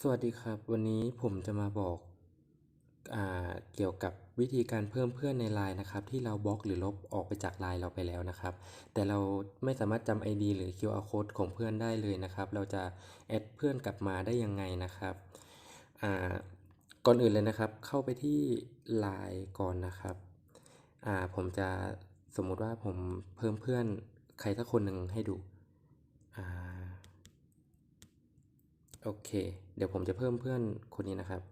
สวัสดีครับ วันนี้ผมจะมาบอกอ่าเกี่ยวกับวิธีการเพิ่มเพื่อนใน LINE นะครับ ที่เราบล็อกหรือลบออกไปจาก LINE เราไปแล้วนะครับ แต่เราไม่สามารถจำ ID หรือ QR code ของเพื่อนได้เลยนะครับ เราจะแอดเพื่อนกลับมาได้ยังไงนะครับก่อนอื่นเลยนะครับ เข้าไปที่ LINE ก่อนนะครับผมจะสมมุติว่าผมเพิ่มเพื่อนใครสักคนหนึ่งให้ดูอ่า โอเค เดี๋ยวผมจะเพิ่มเพื่อนคนนี้นะครับ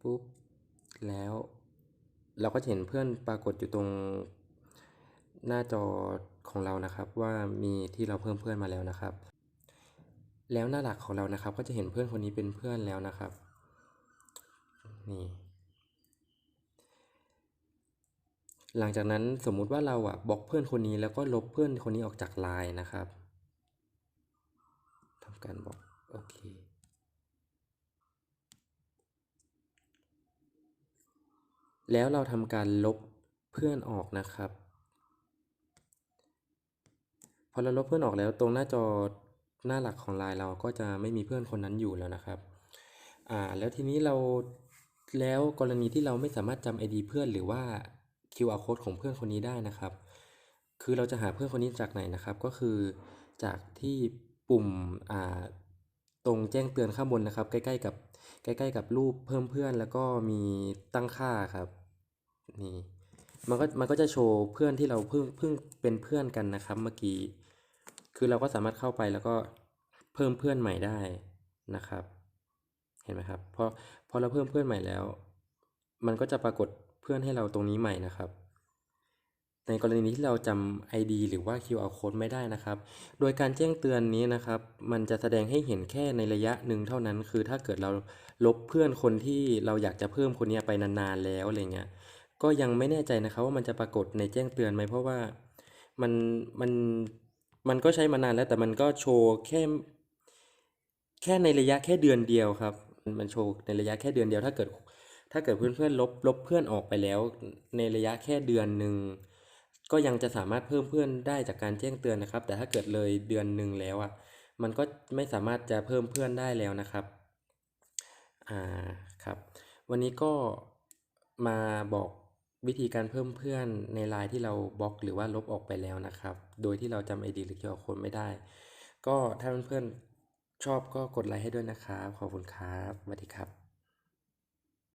ปุ๊บ แล้ว เราก็จะเห็นเพื่อนปรากฏอยู่ตรงหน้าจอของเรานะครับ ว่ามีที่เราเพิ่มเพื่อนมาแล้วนะครับ แล้วหน้าหลักของเรานะครับ ก็จะเห็นเพื่อนคนนี้เป็นเพื่อนแล้วนะครับ นี่หลังจากนั้นสมมุติว่าเราอะบล็อกเพื่อนคนนี้แล้วก็ลบเพื่อนคนนี้ออกจากไลน์นะครับ การบล็อกโอเคแล้วเราทำการลบเพื่อนออกนะครับพอเราลบเพื่อนออกแล้วตรงหน้าจอหน้าหลักของไลน์เราก็จะไม่มีเพื่อนคนนั้นอยู่แล้วนะครับอ่าแล้วทีนี้เราแล้วกรณีที่เราไม่สามารถจำ ID เพื่อนหรือว่า QR code ของเพื่อนคนนี้ได้นะครับ คือเราจะหาเพื่อนคนนี้จากไหนนะครับ ก็คือจากที่ ปุ่มอ่าตรงแจ้งเตือนข้างบนนะครับ ใกล้ๆกับใกล้ๆกับรูปเพิ่มเพื่อน แล้วก็มีตั้งค่าครับนี่มันก็มันก็จะโชว์เพื่อนที่เราเพิ่งเพิ่งเป็นเพื่อนกันนะครับเมื่อกี้ คือเราก็สามารถเข้าไปแล้วก็เพิ่มเพื่อนใหม่ได้นะครับ เห็นไหมครับพอพอเราเพิ่มเพื่อนใหม่แล้ว มันก็จะปรากฏเพื่อนให้เราตรงนี้ใหม่นะครับ ในกรณีที่เราจำ ID หรือว่า QR code ไม่ได้นะครับ โดยการแจ้งเตือนนี้นะครับ มันจะแสดงให้เห็นแค่ในระยะหนึ่งเท่านั้น คือถ้าเกิดเราลบเพื่อนคนที่เราอยากจะเพิ่มคนนี้ไปนานๆแล้วอะไรเงี้ย ก็ยังไม่แน่ใจนะครับว่ามันจะปรากฏในแจ้งเตือนไหมเพราะว่ามันมันมันก็ใช้มานานแล้วแต่มันก็โชว์แค่แค่ในระยะแค่เดือนเดียวครับ มันโชว์ในระยะแค่เดือนเดียวถ้าเกิด ถ้าเกิดเพื่อนๆลบลบเพื่อนออกไปแล้ว ในระยะแค่เดือนหนึ่ง ก็ยังจะสามารถเพิ่มเพื่อนได้จากการแจ้งเตือนนะครับ แต่ถ้าเกิดเลยเดือนหนึ่งแล้วอะมันก็ไม่สามารถจะเพิ่มเพื่อนได้แล้วนะครับอ่าครับวันนี้ก็มาบอกวิธีการเพิ่มเพื่อนในไลน์ที่เราบล็อกหรือว่าลบออกไปแล้วนะครับ โดยที่เราจำ ID หรือ QR code ไม่ได้ ก็ถ้าเพื่อนๆชอบก็กดไลค์ให้ด้วยนะครับ ขอบคุณครับสวัสดีครับ